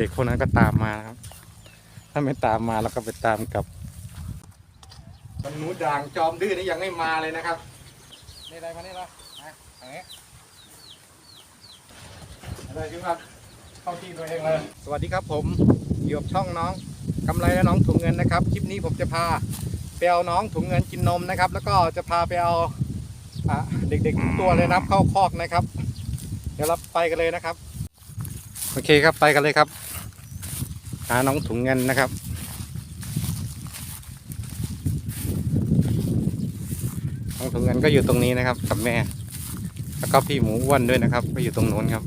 เด็กคนนั้นก็ตามมานะครับ ถ้าไม่ตามมาเราก็ไปตามกับมันหนูด่างจอมดื้อนี่ยังไม่มาเลยนะครับนี่อะไรมานี่ละมาอย่างนี้อะไรพี่ครับเข้าที่ตัวเองเลย สวัสดีครับผมอยู่กับช่องน้องกำไรและน้องถุงเงินนะครับคลิปนี้ผมจะพาไปเอาน้องถุงเงินกินนมนะครับ แล้วก็จะพาไปเอาอะเด็กๆทุกตัวเลยนะครับเข้าคอกนะครับ เดี๋ยวเราไปกันเลยนะครับ โอเคครับไปกันเลยครับ หาน้องถุงเงินนะครับ น้องถุงเงินก็อยู่ตรงนี้นะครับ กับแม่ แล้วก็พี่หมูอ้วนด้วยนะครับ ก็อยู่ตรงนู้นครับ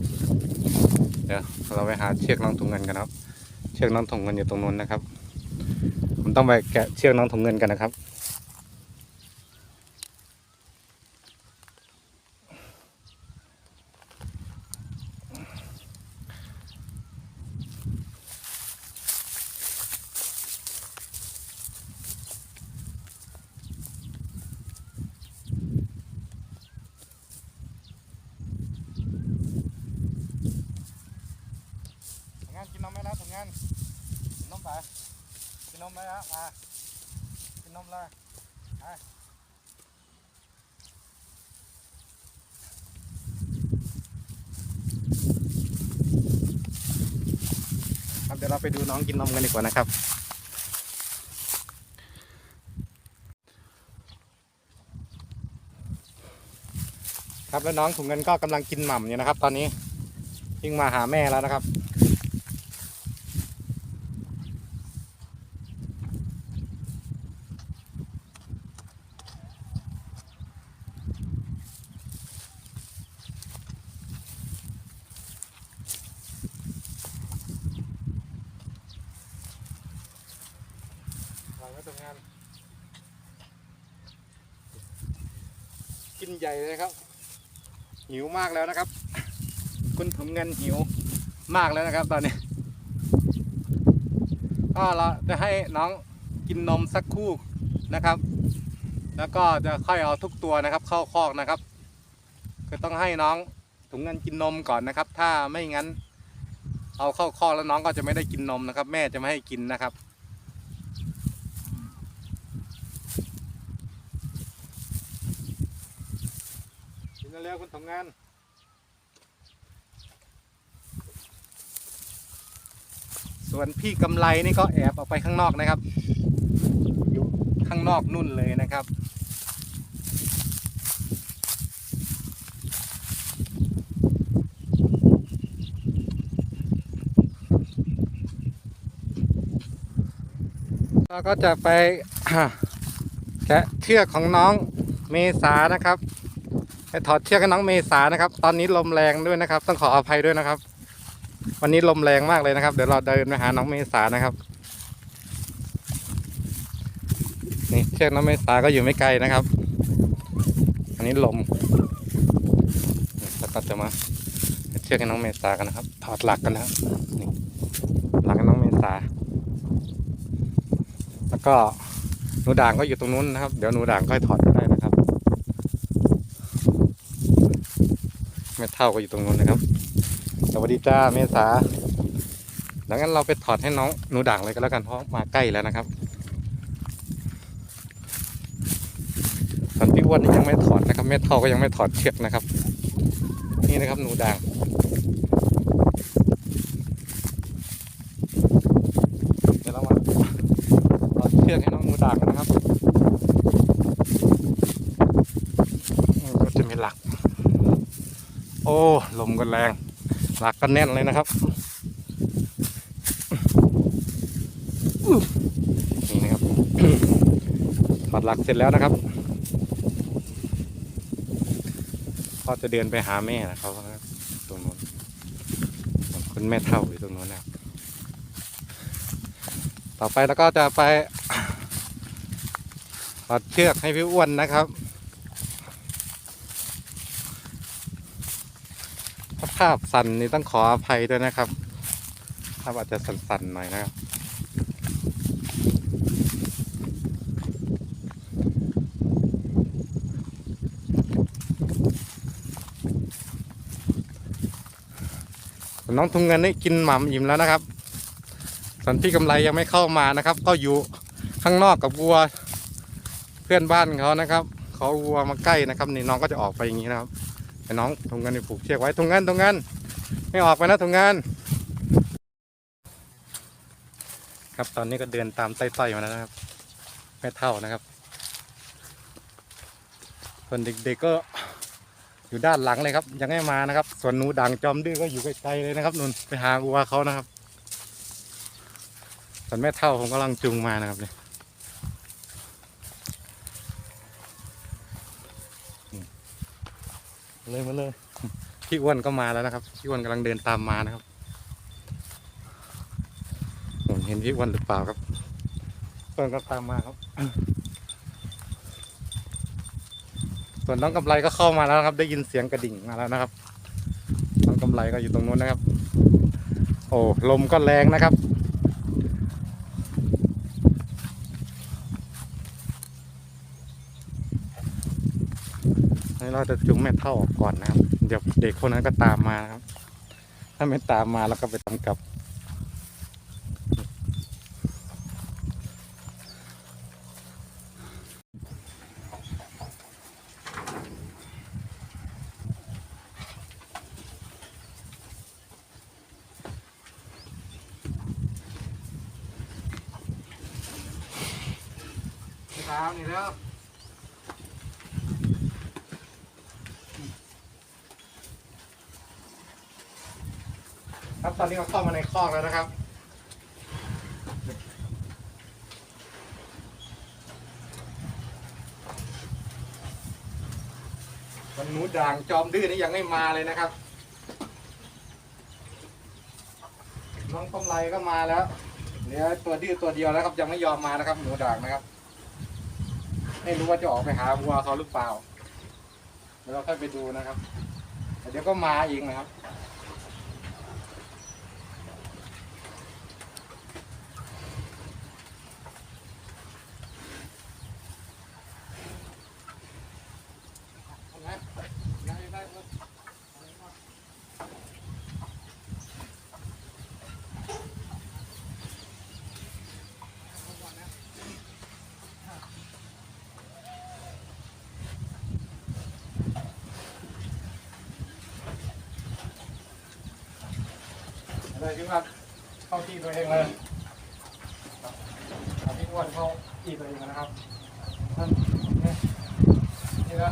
เดี๋ยวเราไปหาเชือกน้องถุงเงินกันครับ เชือกน้องถุงเงินอยู่ตรงนู้นนะครับ ผมต้องไปแกะเชือกน้องถุงเงินกันนะครับ ทำงานกินนมไหมนะทำ งานกินนมไปกินนมไหมนะมากินนมเลยไปครับเดี๋ยวเราไปดูน้องกินนมกันดีกว่านะครับ ครับแล้วน้องถุงเงินก็กำลังกินหม่ำอยู่นะครับ ตอนนี้วิ่งมาหาแม่แล้วนะครับ วางไว้ตรงงาน กินใหญ่เลยครับ หิวมากแล้วนะครับ คุณถุงเงินหิวมากแล้วนะครับ ตอนนี้ก็เราจะให้น้องกินนมสักคู่นะครับ แล้วก็จะค่อยเอาทุกตัวนะครับ เข้าคอกนะครับก็ต้องให้น้องถุงเงินกินนมก่อนนะครับ ถ้าไม่งั้น เอาเข้าคอกแล้วน้องก็จะไม่ได้กินนมนะครับ แม่จะไม่ให้กินนะครับ กินเร็วคุณทำงานส่วนพี่กำไรนี่ก็แอบออกไปข้างนอกนะครับ อยู่ข้างนอกนุ่นเลยนะครับ เราก็จะไปแกะเชือกของน้องเมษานะครับ ไปถอดเชือกให้น้องเมษานะครับ ตอนนี้ลมแรงด้วยนะครับ ต้องขออภัยด้วยนะครับ วันนี้ลมแรงมากเลยนะครับ เดี๋ยวเราเดินไปหาน้องเมษานะครับนี่เชือกน้องเมษาก็อยู่ไม่ไกลนะครับ อันนี้ลมนี่เราก็จะมาเชือกให้น้องเมษากันนะครับ ถอดหลักกันนะครับนี่หลักน้องเมษา แล้วก็หนูด่างก็อยู่ตรงนู้นนะครับ เดี๋ยวหนูด่างก็ถอดก็ได้นะครับ ไม่ เท่าก็อยู่ตรงนู้นนะครับ สวัสดีจ้าเมษาดังนั้นเราไปถอดให้น้องหนูด่างเลยก็แล้วกันเพราะมาใกล้แล้วนะครับส่วนพี่อ้วนนี่ยังไม่ถอดนะครับไม่เท่าก็ยังไม่ถอดเชือกนะครับ นี่นะครับหนูด่างเดี๋ยวเรามาถอดเชือกให้น้องหนูด่างกันนะครับอืมก็จะมีหลัก โอ้ลมก็แรงหลักก็แน่นเลยนะครับนี่นะครับถอดหลักเสร็จแล้วนะครับก็จะเดินไปหาแม่นะครับตรงนู้นคุณแม่เท่าอยู่ตรงนู้นนะต่อไปแล้วก็จะไปถอดเชือกให้พี่อ้วนนะครับ ถ้าภาพสั่นนี่ต้องขออภัยด้วยนะครับภาพอาจจะสั่นๆหน่อยนะครับน้องทุงเงินนี่กินหม่ำอิ่มแล้วนะครับส่วนพี่กำไรยังไม่เข้ามานะครับ ก็อยู่ข้างนอกกับวัว เพื่อนบ้านเขานะครับ เขาวัวมาใกล้นะครับ นี่น้องก็จะออกไปอย่างนี้นะครับ น้องทงเงินนี่ผูกเชือกไว้ทงเงินทงเงินไม่ออกไปนะทงเงินครับตอนนี้ก็เดินตามไต้ๆมาแล้วนะครับไม่เท่านะครับ ส่วนเด็กๆก็อยู่ด้านหลังเลยครับ ยังไม่มานะครับ ส่วนหนูด่างจอมดื้อก็อยู่ไกลๆเลยนะครับนุ่นไปหาวัวเขานะครับ ส่วนแม่เท่าผมกำลังจูงมานะครับเนี่ย เลยมาเลย พี่อ้วนก็มาแล้วนะครับ พี่อ้วนกำลังเดินตามมานะครับผมเห็นพี่อ้วนหรือเปล่าครับอ้วนก็ตามมาครับ ส่วนน้องกำไรก็เข้ามาแล้วนะครับ ได้ยินเสียงกระดิ่งมาแล้วนะครับ น้องกำไรก็อยู่ตรงนู้นนะครับ โอ้ลมก็แรงนะครับ นี้เราจะจุงแม่เท่าออกก่อนนะครับ เดี๋ยวเด็กคนนั้นก็ตามมานะครับ ถ้าไม่ตามมาเราก็ไปทำกับ ครับ ตอนนี้เราเข้ามาในคอกแล้วนะครับวันหนูด่างจอมดื้อนี่ยังไม่มาเลยนะครับ น้องกำไรก็มาแล้วเหลือตัวดื้อตัวเดียวแล้วครับยังไม่ยอมมานะครับ หนูด่างนะครับ ไม่รู้ว่าจะออกไปหาวัวเขาหรือเปล่าเดี๋ยวเราค่อยไปดูนะครับเดี๋ยวก็มาเอีกนะครับ เลยที่ว่าเข้าที่ตัวเองเลยเอาพี่อ้วนเข้าที่ตัวเองนะครับนั่นนี่นี่นะ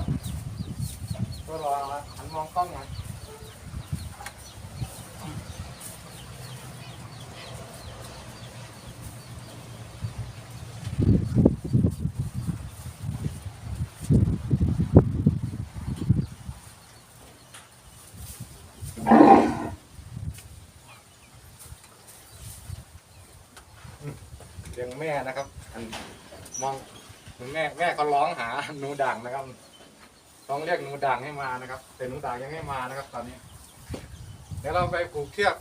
ตัวรอหันมองกล้องหน่อย สียงแม่นะครับอันมองแม่แม่เขาร้องหาหนูด่างนะครับต้องเรียกหนูด่างให้มานะครับ แต่หนูด่างยังไม่มานะครับ ตอนนี้ เดี๋ยวเราไปผูกเชือก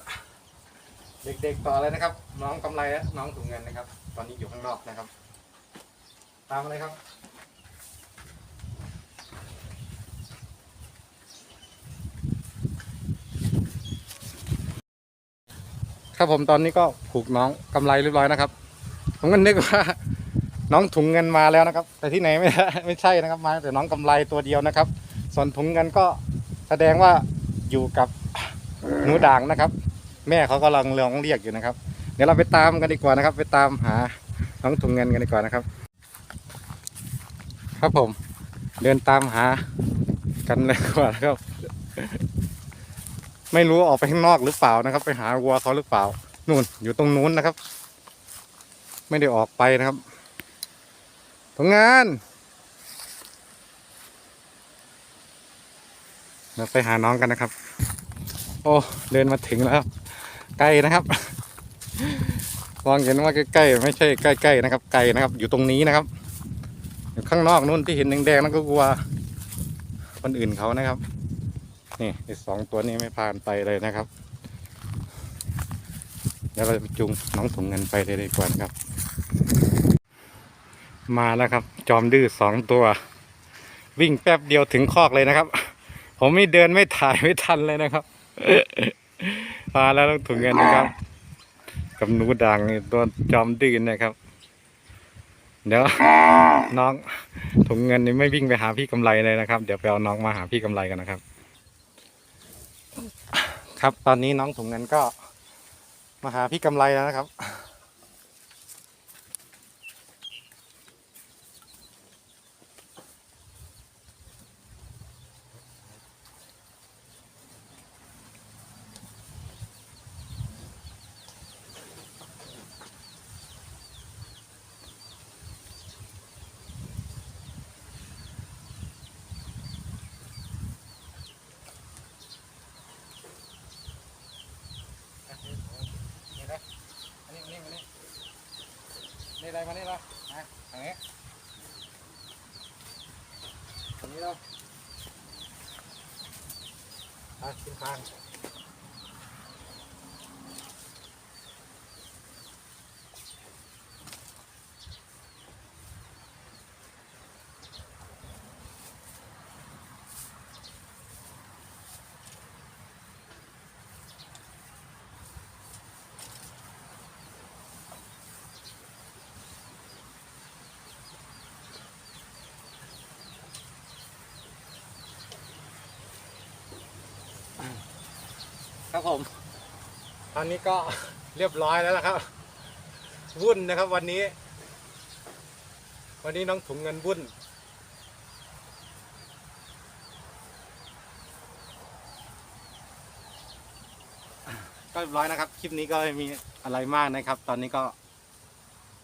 เด็กๆต่อเลยนะครับ น้องกำไรและน้องถุงเงินนะครับ ตอนนี้อยู่ข้างนอกนะครับ ตามมาเลยครับครับผมตอนนี้ก็ผูกน้องกำไรเรียบร้อยนะครับ ผมก็นึกว่าน้องถุงเงินมาแล้วนะครับ แต่ที่ไหนไม่ไม่ใช่นะครับมาแต่น้องกำไรตัวเดียวนะครับ ส่วนถุงเงินก็แสดงว่าอยู่กับหนูด่างนะครับ แม่เขากำลังร้องเรียกอยู่นะครับ เดี๋ยวเราไปตามกันดีกว่านะครับ ไปตามหาน้องถุงเงินกันดีกว่านะครับ ครับผมเดินตามหากันเลยดีกว่านะครับ ไม่รู้ออกไปข้างนอกหรือเปล่านะครับ ไปหาวัวเขาหรือเปล่านู่นอยู่ตรงนู้นนะครับ ไม่ได้ออกไปนะครับทำงานเราไปหาน้องกันนะครับ โอ้เดินมาถึงแล้วครับไกลนะครับมองเห็นว่าใกล้ๆไม่ใช่ใกล้ๆนะครับ ไกลนะครับ อยู่ตรงนี้นะครับอยู่ข้างนอกนู่นที่เห็นแดงๆนั่นก็กลัวคนอื่นเขานะครับ นี่ไอ้สองตัวนี้ไม่ผ่านไปเลยนะครับ เดี๋ยวเราจะไปจูงน้องถุงเงินไปเลยดีกว่านะครับ มาแล้วครับ จอมดื้อสองตัว วิ่งแป๊บเดียวถึงคอกเลยนะครับ ผมไม่เดินไม่ถ่ายไม่ทันเลยนะครับมาแล้วน้องถุงเงินนะครับ กับหนูด่างตัวจอมดื้นนะครับ เดี๋ยวน้องถุงเงินนี่ไม่วิ่งไปหาพี่กำไรเลยนะครับ เดี๋ยวไปเอาน้องมาหาพี่กำไรกันนะครับ ครับตอนนี้น้องถุงเงินก็มาหาพี่กำไรแล้วนะครับ นี่นะอันนี้มานี่ มานี่นี่อะไรมานี่ละนะทางนี้ตรงนี้เราอะขึ้นทาง ครับผม ตอนนี้ก็เรียบร้อยแล้วนะครับ วุ่นนะครับวันนี้ วันนี้น้องถุงเงินวุ่น ก็เรียบร้อยนะครับ คลิปนี้ก็ไม่มีอะไรมากนะครับ ตอนนี้ก็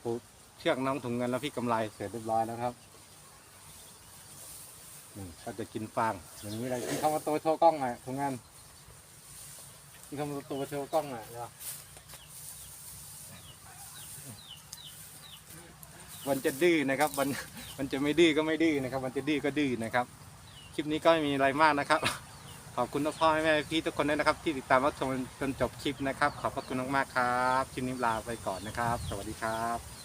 ผูกเชือกน้องถุงเงินแล้วพี่กำไรเสร็จเรียบร้อยแล้วครับนี่ก็จะกินฟางอย่างนี้เลยที่เขามาตัวโชว์กล้องหน่อยถุงเงิน ที่เขามาตัวเชว์กล้องหน่อยเดี๋ยวมันจะดื้อนะครับวันมันจะไม่ดื้อก็ไม่ดื้อนะครับมันจะดื้อก็ดื้อนะครับ คลิปนี้ก็ไม่มีอะไรมากนะครับ ขอบคุณทุกพ่อแม่พี่ทุกคนด้วยนะครับ ที่ติดตามรับชมจนจบคลิปนะครับ ขอบพระคุณมากๆครับ คลิปนี้ลาไปก่อนนะครับ สวัสดีครับ